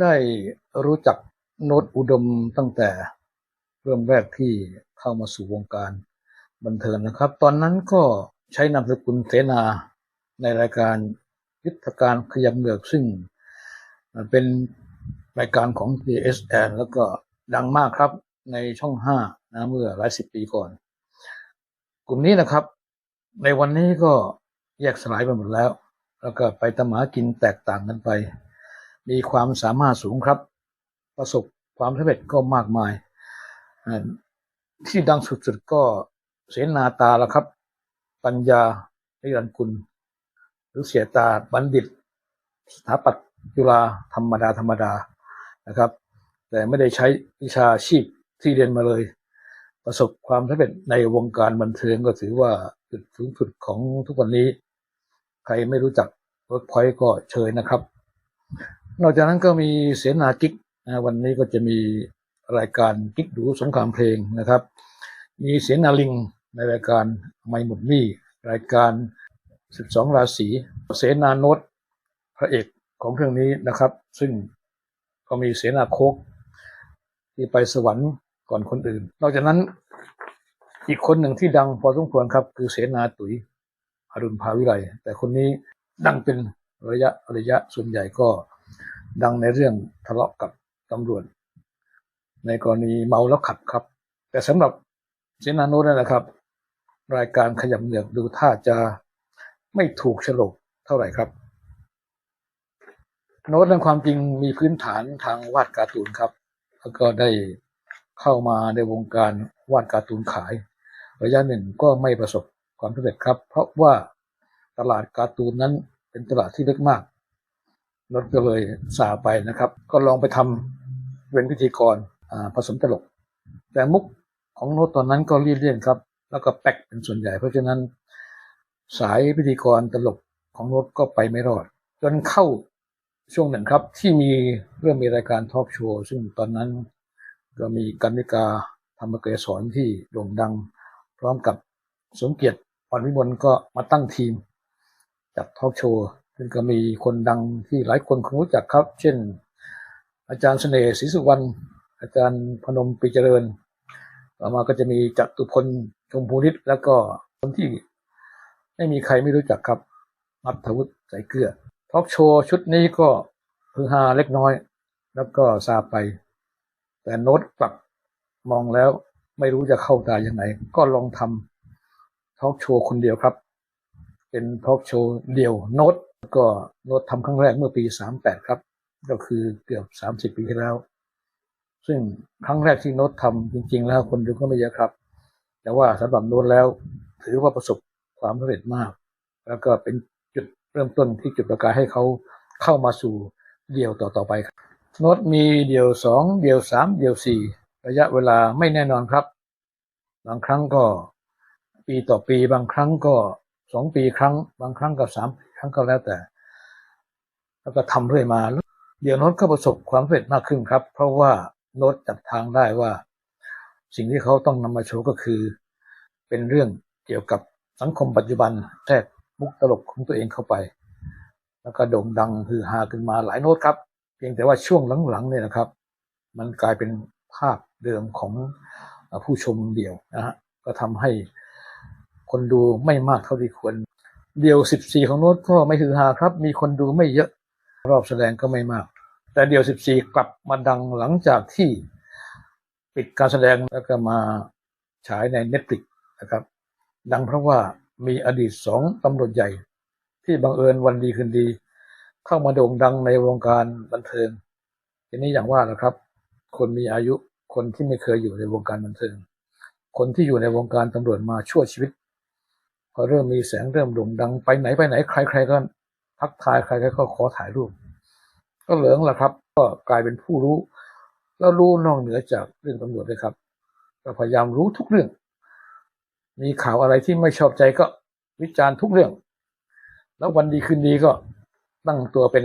ได้รู้จักโน้ตอุดมตั้งแต่เริ่มแรกที่เข้ามาสู่วงการบันเทิงนะครับ ตอนนั้นก็ใช้นามสกุลเสนาในรายการยุทธการขยับเหงือกซึ่งเป็นรายการของ PSN แล้วก็ดังมากครับในช่อง 5 นะเมื่อหลายสิบปีก่อน กลุ่มนี้นะครับ ในวันนี้ก็แยกสลายไปหมดแล้ว แล้วก็ไปตำหากินแตกต่างกันไป มีความสามารถสูงครับ ประสบความสำเร็จก็มากมาย ที่ดังสุดๆก็เสนาตาละครับ ปัญญานิรันดร์กุล หรือเสียตาบัณฑิต สถาปัตย์จุฬาธรรมดาธรรมดานะครับ แต่ไม่ได้ใช้วิชาชีพที่เรียนมาเลย ประสบความสำเร็จในวงการบันเทิงก็ถือว่าจุดสูงสุดของทุกวันนี้ ใครไม่รู้จักเวิร์กพอยต์ก็เชิญนะครับ นอกจากนั้นก็มีเสนากิ๊กนะวันนี้ก็จะมีรายการกิ๊กดูสงครามเพลงนะครับ มีเสนาลิงในรายการไม่หมดหนี้รายการ 12 ราศีเสนาโนตพระเอกของเรื่องนี้นะครับ ซึ่งก็มีเสนาโคกที่ไปสวรรค์ก่อนคนอื่น นอกจากนั้นอีกคนหนึ่งที่ดังพอสมควรครับ คือเสนาตุ๋ยอรุณภาวิไลแต่คนนี้ดังเป็นระยะระยะส่วนใหญ่ก็ ดังในเรื่องทะเลาะกับตำรวจ ในกรณีเมาแล้วขับครับ แต่สำหรับเสนาโนตนั่นแหละครับ รายการขยับเหนือกดูท่าจะไม่ถูกฉลกเท่าไหร่ครับ โน้ตในความจริงมีพื้นฐานทางวาดการ์ตูนครับ แล้วก็ได้เข้ามาในวงการวาดการ์ตูนขาย ระยะหนึ่งก็ไม่ประสบความสำเร็จครับ เพราะว่าตลาดการ์ตูนนั้นเป็นตลาดที่เล็กมาก โน้ตก็เลยสาไปนะครับ ก็ลองไปทำเป็นพิธีกรผสมตลก แต่มุกของโน้ตตอนนั้นก็รีดเลี่ยนครับ แล้วก็แป๊กเป็นส่วนใหญ่ เพราะฉะนั้นสายพิธีกรตลกของโน้ตก็ไปไม่รอด จนเข้าช่วงหนึ่งครับ ที่มีเริ่มมีรายการทอล์กโชว์ซึ่งตอนนั้นก็มีกันิกาธรรมเกษรที่โด่งดัง พร้อมกับสมเกียรติอ่อนวิมลก็มาตั้งทีมจัดทอล์กโชว์ ซึ่งก็มีคนดังที่หลายคนคงรู้จักครับ เช่น อาจารย์เสน่ห์ศรีสุวรรณอาจารย์พนมปีเจริญ ต่อมาก็จะมีจตุพลชมพูนิตแล้วก็คนที่ไม่มีใครไม่รู้จักครับนัทวุฒิใส่เกลือทอล์กโชว์ชุดนี้ก็คือฮาเล็กน้อย แล้วก็ซาไป แต่โน้ตกลับมองแล้วไม่รู้จะเข้าตายังไงก็ลองทำทอล์กโชว์คนเดียวครับ เป็นทอล์กโชว์เดียวโน้ต ก็โน้ตทำครั้งแรกเมื่อปี 38 ครับ ก็คือเกือบ 30 ปีที่แล้ว ซึ่งครั้งแรกที่โน้ตทำจริง ๆ แล้วคนดูก็ไม่เยอะครับ แต่ว่าสำหรับโน้ตแล้ว ถือว่าประสบความสำเร็จมาก แล้วก็เป็นจุดเริ่มต้นที่จุดประกายให้เขาเข้ามาสู่เดี่ยวต่อๆไปครับโน้ตมีเดี่ยวสองเดี่ยวสามเดี่ยวสี่ระยะเวลาไม่แน่นอนครับ บางครั้งก็ปีต่อปี บางครั้งก็สองปีครั้ง บางครั้งก็สา มครั้งก็แล้วแต่ แล้วก็ทำเรื่อยมาเดี๋ยวโน้ตก็ประสบความสำเร็จมากขึ้นครับ เพราะว่าโน้ตจับทางได้ว่า สิ่งที่เขาต้องนำมาโชว์ก็คือ เป็นเรื่องเกี่ยวกับสังคมปัจจุบันแทรกมุกตลกของตัวเองเข้าไป แล้วก็โด่งดังฮือฮาขึ้นมาหลายโน้ตครับ เพียงแต่ว่าช่วงหลังๆเนี่ยนะครับ มันกลายเป็นภาพเดิมของผู้ชมเดียวนะฮะก็ทำให้คนดูไม่มากเท่าที่ควร เดี่ยว 14 ของโน้ตก็ไม่ฮือฮาครับ มีคนดูไม่เยอะ รอบแสดงก็ไม่มาก แต่เดี่ยว 14 กลับมาดังหลังจากที่ปิดการแสดงแล้วก็มาฉายใน Netflix นะครับ ดังเพราะว่ามีอดีตสองตำรวจใหญ่ ที่บังเอิญวันดีคืนดี เข้ามาโด่งดังในวงการบันเทิง ทีนี้อย่างว่านะครับ คนมีอายุคนที่ไม่เคยอยู่ในวงการบันเทิง คนที่อยู่ในวงการตำรวจมาชั่วชีวิต อเริ่มมีแสงเริ่มโด่งดังไปไหนไปไหนใครๆก็ทักทายใครๆก็ขอถ่ายรูป ก็เหลืองละครับ ก็กลายเป็นผู้รู้ แล้วรู้นอกเหนือจากเรื่องตำรวจเลยครับก็พยายามรู้ทุกเรื่อง มีข่าวอะไรที่ไม่ชอบใจก็วิจารณ์ทุกเรื่อง แล้ววันดีคืนดีก็ตั้งตัวเป็น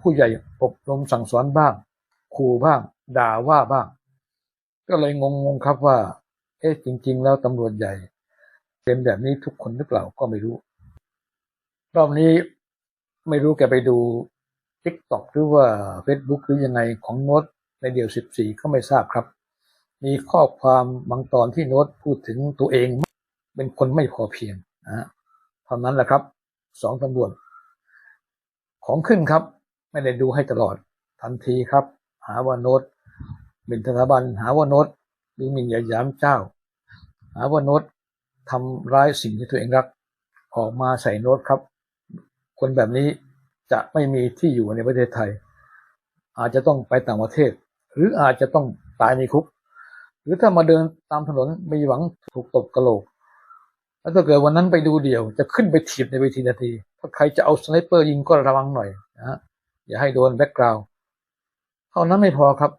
ผู้ใหญ่อบรมสั่งสอนบ้างขู่บ้าง ด่าว่าบ้าง ก็เลยงงๆครับว่า เอ๊ะจริง ๆ แล้วตำรวจใหญ่ เป็นแบบนี้ทุกคนหรือเปล่าก็ไม่รู้ รอบนี้ไม่รู้แกไปดู TikTok หรือว่า Facebook หรือยังไงของโน้ตในเดี่ยว 14 ก็ไม่ทราบครับ มีข้อความบางตอนที่โน้ตพูดถึงตัวเอง เป็นคนไม่พอเพียงนะเท่านั้นแหละครับสองตำรวจของขึ้นครับ ไม่ได้ดูให้ตลอดทันทีครับ หาว่าโน้ตหมิ่นสถาบันหาว่าโน้ตหรือมินยียดหยามเจ้า หาว่าโน้ต ทำร้ายสิ่งที่ตัวเองรัก ออกมาใส่โน้ตครับ คนแบบนี้จะไม่มีที่อยู่ในประเทศไทย อาจจะต้องไปต่างประเทศ หรืออาจจะต้องตายในคุก หรือถ้ามาเดินตามถนนมีหวังถูกตบกระโหลก แล้วถ้าเกิดวันนั้นไปดูเดี่ยว จะขึ้นไปถีบในเวทีนาที ถ้าใครจะเอาสไนเปอร์ยิงก็ระวังหน่อยนะฮะอย่าให้โดนแบ็กกราวด์เท่านั้นไม่พอครับ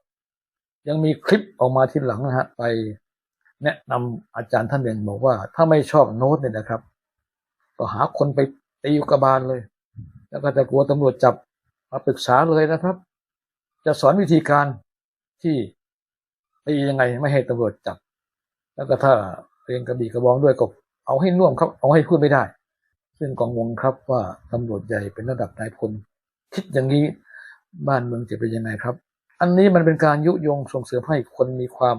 ยังมีคลิปออกมาทีหลังนะฮะไป แนะนำอาจารย์ท่านหนึ่งบอกว่า ถ้าไม่ชอบโน้ตเนี่ยนะครับ ก็หาคนไปตีอุกกาบาลเลย แล้วก็จะกลัวตำรวจจับมาปรึกษาเลยนะครับ จะสอนวิธีการที่ตียังไงไม่ให้ตำรวจจับ แล้วก็ถ้าเรียนกระบี่กระบองด้วยก็เอาให้น่วมครับ เอาให้พูดไม่ได้ ซึ่งกองงงครับว่าตำรวจใหญ่เป็นระดับนายพลคิดอย่างนี้บ้านเมืองจะเป็นยังไงครับ อันนี้มันเป็นการยุยงส่งเสริมให้คนมีความ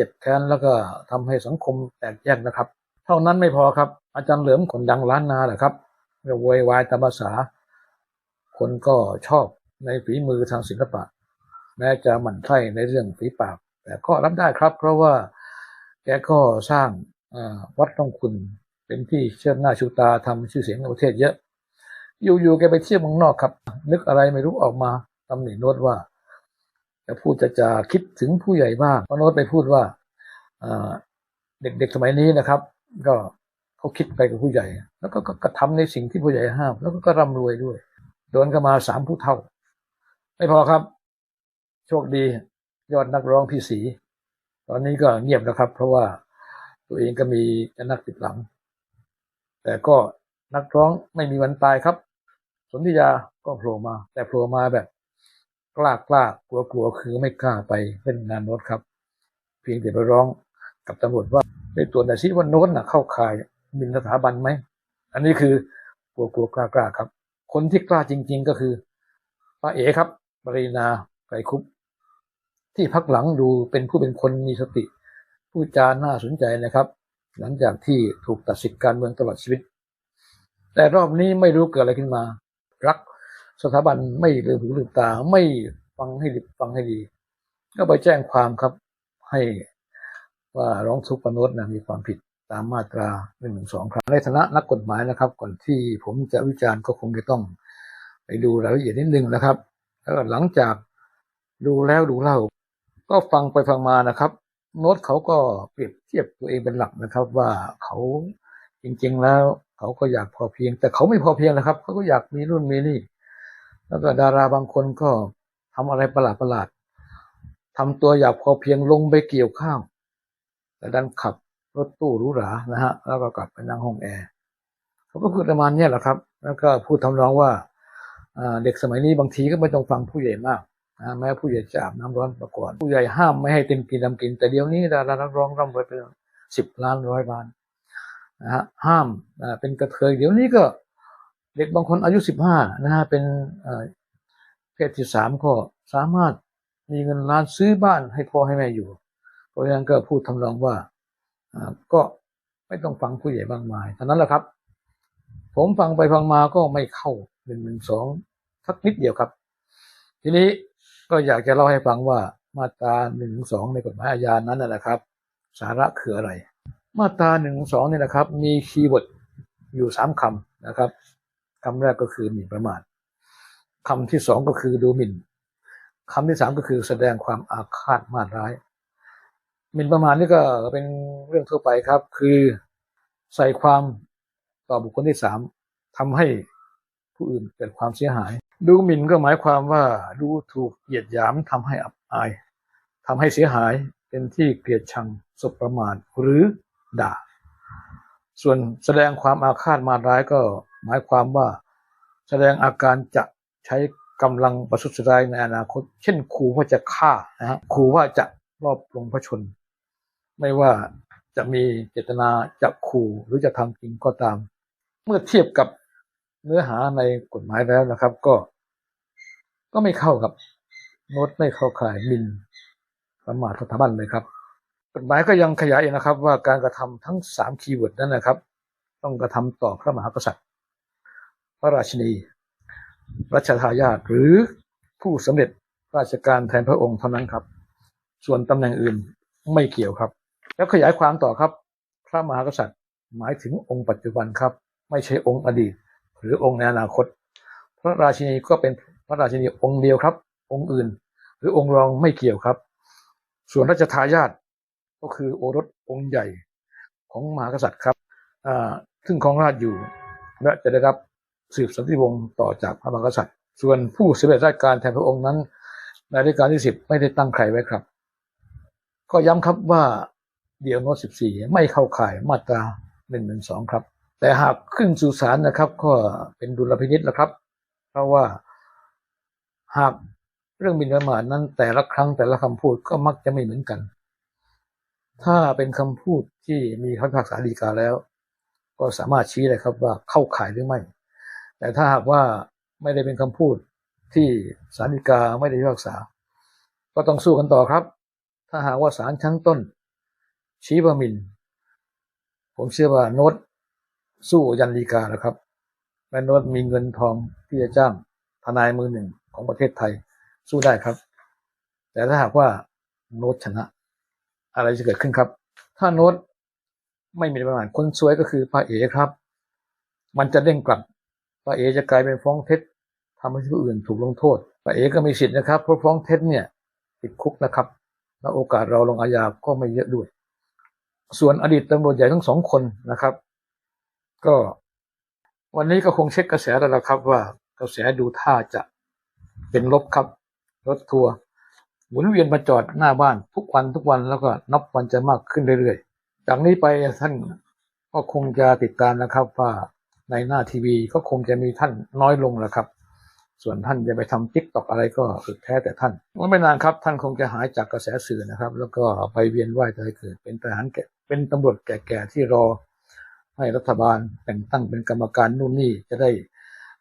จ็บแค้นแล้วก็ทำให้สังคมแตกแยกนะครับ เท่านั้นไม่พอครับ อาจารย์เหลิมคนดังล้านนาแหละครับก็โวยวายตามภาษา คนก็ชอบในฝีมือทางศิลปะ แม้จะหมั่นไส้ในเรื่องฝีปาก แต่ก็รับได้ครับ เพราะว่าแกก็สร้างวัดต้องคุณเป็นที่เชิดหน้าชูตาทำชื่อเสียงในประเทศเยอะ อยู่ๆแกไปเที่ยวเมืองนอกครับ นึกอะไรไม่รู้ออกมาตำหนิโน้ตว่า จะพูดจะจะคิดถึงผู้ใหญ่บ้างเพราะโน้ตไปพูดว่าเด็กๆสมัยนี้นะครับ ก็เขาคิดไปกับผู้ใหญ่ แล้วก็กระทำในสิ่งที่ผู้ใหญ่ห้าม แล้วก็ร่ำรวยด้วยโดนกันมาสามผู้เท่า ไม่พอครับ โชคดียอดนักร้องพี่สี ตอนนี้ก็เงียบนะครับ เพราะว่าตัวเองก็มีจะนักติดหลัง แต่ก็นักร้องไม่มีวันตายครับ สนธิยาก็โผล่มา แต่โผล่มาแบบ กล้ากล้ากลัวกลัวคือไม่กล้าไปเล่นงานโน้ตครับ เพียงแต่ไปร้องกับตำรวจว่าไปตรวจหน่อยซิว่าโน้ตน่ะเข้าข่ายมินสถาบันไหมอันนี้คือกลัวกลัวกล้ากล้าครับ คนที่กล้าจริง ๆก็คือป้าเอ๋ครับปรีนาไกรคุปที่พักหลังดูเป็นผู้เป็นคนมีสติ ผู้จาน่าสนใจนะครับ หลังจากที่ถูกตัดสิทธิการเมืองตลอดชีวิต แต่รอบนี้ไม่รู้เกิดอะไรขึ้นมา รัก สถาบันไม่ลืมหูลืมตาไม่ฟังให้ดีฟังให้ดี ก็ไปแจ้งความครับ ให้ว่าร้องทุกข์ปนดนะมีความผิดตามมาตราหนึ่งสองครับในฐานะนักกฎหมายนะครับ ก่อนที่ผมจะวิจารณ์ก็คงจะต้องไปดูรายละเอียดนิดนึงนะครับ แล้วหลังจากดูแล้วดูเล่า ก็ฟังไปฟังมานะครับ โน้ตเขาก็เปรียบเทียบตัวเองเป็นหลักนะครับ ว่าเขาจริง ๆ แล้ว เขาก็อยากพอเพียง แต่เขาไม่พอเพียงนะครับเขาก็อยากมีรุ่นมีนี่ แล้วก็ดาราบางคนก็ทำอะไรประหลาดประหลาดทำตัวอยากพอเพียงลงไปเกี่ยวข้าวแต่ดันขับรถตู้หรูหรานะฮะแล้วก็กลับไปนั่งห้องแอร์เขาก็พูดประมาณนี้แหละครับ แล้วก็พูดทำนองว่าเด็กสมัยนี้บางทีก็ไม่ต้องฟังผู้ใหญ่มากนะแม้ผู้ใหญ่จะอาบน้ำร้อนมาก่อน ผู้ใหญ่ห้ามไม่ให้เต็มกินทำกิน แต่เดี๋ยวนี้ดารานักร้องร่ำรวยไปสิบล้านร้อยล้านนะฮะห้ามเป็นกระเทยเดี๋ยวนี้ก็ เด็กบางคนอายุสิบห้านะฮะเป็นเพศที่สามก็สามารถมีเงินล้านซื้อบ้านให้พ่อให้แม่อยู่ เพราะฉะนั้นก็พูดทำนองว่าก็ไม่ต้องฟังผู้ใหญ่มากมายเท่านั้นแหละครับ ผมฟังไปฟังมาก็ไม่เข้าหนึ่งหนึ่งสองสักนิดเดียวครับ ทีนี้ก็อยากจะเล่าให้ฟังว่ามาตราหนึ่งสองในกฎหมายอาญานั้นนะนะครับ สาระคืออะไร มาตราหนึ่งสองนี่ยนะครับ มีคีย์เวิร์ดอยู่สามคำนะครับ คำแรกก็คือหมิ่นประมาทคำที่สองก็คือดูหมิ่นคำที่สามก็คือแสดงความอาฆาตมาร้ายหมิ่นประมาทนี่ก็เป็นเรื่องทั่วไปครับ คือใส่ความต่อบุคคลที่สามทำให้ผู้อื่นเกิดความเสียหาย ดูหมิ่นก็หมายความว่าดูถูกเหยียดหยามทำให้อับอายทำให้เสียหายเป็นที่เกลียดชังสบประมาทหรือด่า ส่วนแสดงความอาฆาตมาร้ายก็ หมายความว่าแสดงอาการจะใช้กำลังประทุษร้ายในอนาคต เช่นขู่ว่าจะฆ่านะฮะขู่ว่าจะรอบลงพระชน ไม่ว่าจะมีเจตนาจะขู่หรือจะทำจริงก็ตาม เมื่อเทียบกับเนื้อหาในกฎหมายแล้วนะครับ ก็ ก็ไม่เข้ากับโน้ตไม่เข้าข่ายมินประมาทสถาบันเลยครับ กฎหมายก็ยังขยายอีกนะครับ ว่าการกระทำทั้งสามคีย์เวิร์ดนั้นนะครับ ต้องกระทำต่อพระมหากษัตริย์ พระราชินี รัชทายาทหรือผู้สำเร็จราชการแทนพระองค์เท่านั้นครับ ส่วนตำแหน่งอื่นไม่เกี่ยวครับ แล้วขยายความต่อครับ พระมหากษัตริย์หมายถึงองค์ปัจจุบันครับ ไม่ใช่องค์อดีต หรือองค์ในอนาคต พระราชินีก็เป็นพระราชินีองค์เดียวครับ องค์อื่น หรือองค์รองไม่เกี่ยวครับ ส่วนรัชทายาทก็คือโอรสองค์ใหญ่ของมหากษัตริย์ครับซึ่งครองราชอยู่และจะได้รับ สืบสันติวงศ์ต่อจากพระมหากษัตริย์ ส่วนผู้สำเร็จราชการแทนพระองค์นั้นในรัชกาลที่สิบไม่ได้ตั้งใครไว้ครับ ก็ย้ำครับว่าเดียวโน้ต14ไม่เข้าข่ายมาตรา112ครับ แต่หากขึ้นสู่ศาลนะครับ ก็เป็นดุลพินิษแล้วครับ เพราะว่าหากเรื่องหมินประมาทนั้นแต่ละครั้งแต่ละคำพูดก็มักจะไม่เหมือนกัน ถ้าเป็นคำพูดที่มีคำพิพากษาฎีกาแล้ว ก็สามารถชี้ได้ครับว่าเข้าข่ายหรือไม่ แต่ถ้าหากว่าไม่ได้เป็นคำพูดที่ศาลฎีกาไม่ได้พิพากษา ก็ต้องสู้กันต่อครับ ถ้าหากว่าศาลชั้นต้น ชี้ว่ามิน ผมเชื่อว่าโนตสู้ยันฎีกาแล้วครับและโนตมีเงินทองที่จะจ้างทนายมือหนึ่งของประเทศไทยสู้ได้ครับ แต่ถ้าหากว่าโนตชนะ อะไรจะเกิดขึ้นครับ ถ้าโนตไม่มีประมาณคนสวยก็คือพระเอครับ มันจะเด้งกลับ พระเอจะกลายเป็นฟ้องเท็จทำให้ผู้อื่นถูกลงโทษพระเอก็มีสิทธิ์นะครับเพราะฟ้องเท็จเนี่ยติดคุกนะครับและโอกาสเราลงอาญาก็ไม่เยอะด้วย ส่วนอดีตตำรวจใหญ่ทั้งสองคนนะครับ ก็วันนี้ก็คงเช็คกระแสแล้วละครับว่ากระแสดูท่าจะเป็นลบครับ รถทัวร์หมุนเวียนมาจอดหน้าบ้านทุกวันทุกวันแล้วก็นับวันจะมากขึ้นเรื่อยๆ จากนี้ไปท่านก็คงจะติดตามนะครับว่า ในหน้าทีวีก็คงจะมีท่านน้อยลงแล้วครับ ส่วนท่านจะไปทำติ๊กตอกอะไรก็สุดแท้แต่ท่านว่าไม่นานครับ ท่านคงจะหายจากกระแสสื่อนะครับ แล้วก็ไปเวียนว่ายตายเกิด เป็นทหารแก่เป็นตำรวจแก่ๆที่รอให้รัฐบาลแต่งตั้งเป็นกรรมการนู่นนี่จะได้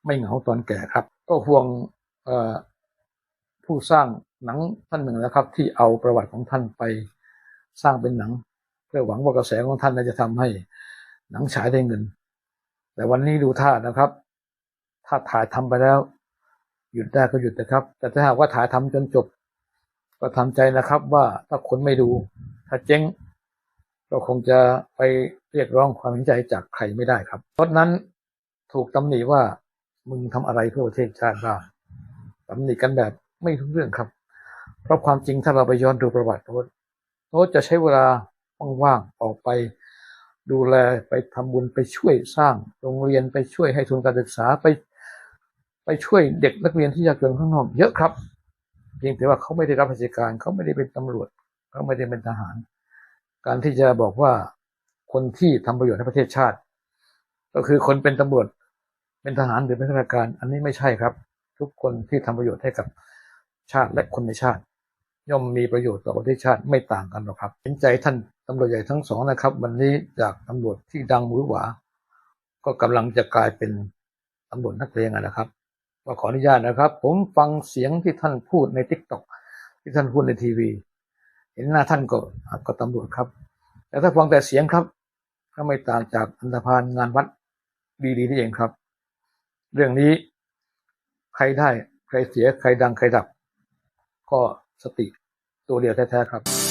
ไม่เหงาตอนแก่ครับ ก็ห่วงผู้สร้างหนังท่านหนึ่งนะครับ ที่เอาประวัติของท่านไปสร้างเป็นหนัง เพื่อหวังว่ากระแสของท่านจะทำให้หนังฉายได้เงิน แต่วันนี้ดูท่านะครับ ถ้าถ่ายทำไปแล้ว หยุดได้ก็หยุดนะครับ แต่ถ้าหากว่าถ่ายทำจนจบ ก็ทำใจนะครับว่าถ้าคนไม่ดู ถ้าเจ๊งก็คงจะไปเรียกร้องความเห็นใจจากใครไม่ได้ครับเพราะนั้นถูกตำหนิว่ามึงทำอะไรเพื่อประเทศชาติบ้างตำหนิกันแบบไม่ทุกเรื่องครับ เพราะความจริงถ้าเราไปย้อนดูประวัติโน้ตโน้ตจะใช้เวลาว่างๆออกไป ดูแลไปทำบุญไปช่วยสร้างโรงเรียนไปช่วยให้ทุนการศึกษาไป ไปช่วยเด็กนักเรียนที่ยากจนข้างนอกเยอะครับ เพียงแต่ว่าเขาไม่ได้รับราชการเขาไม่ได้เป็นตำรวจเขาไม่ได้เป็นทหาร การที่จะบอกว่าคนที่ทำประโยชน์ให้ประเทศชาติ ก็คือคนเป็นตำรวจเป็นทหารหรือเป็นข้าราชการ อันนี้ไม่ใช่ครับ ทุกคนที่ทำประโยชน์ให้กับชาติและคนในชาติ ย่อมมีประโยชน์ต่อประเทศชาติไม่ต่างกันหรอกครับ เห็นใจท่านตำรวจใหญ่ทั้งสองนะครับ วันนี้จากตำรวจที่ดังหวือหวา ก็กำลังจะกลายเป็นตำรวจนักเลงนะครับก็ขออนุญาตนะครับ ผมฟังเสียงที่ท่านพูดในทิกตอกที่ท่านพูดในทีวี เห็นหน้าท่านก็ก็ตำรวจครับ แต่ถ้าฟังแต่เสียงครับ ก็ไม่ต่างจากอันธพาลงานวัดดีๆนี่เองครับ เรื่องนี้ใครได้ใครเสียใครดังใครดับ ก็สติ ตัวเดียวแท้ๆครับ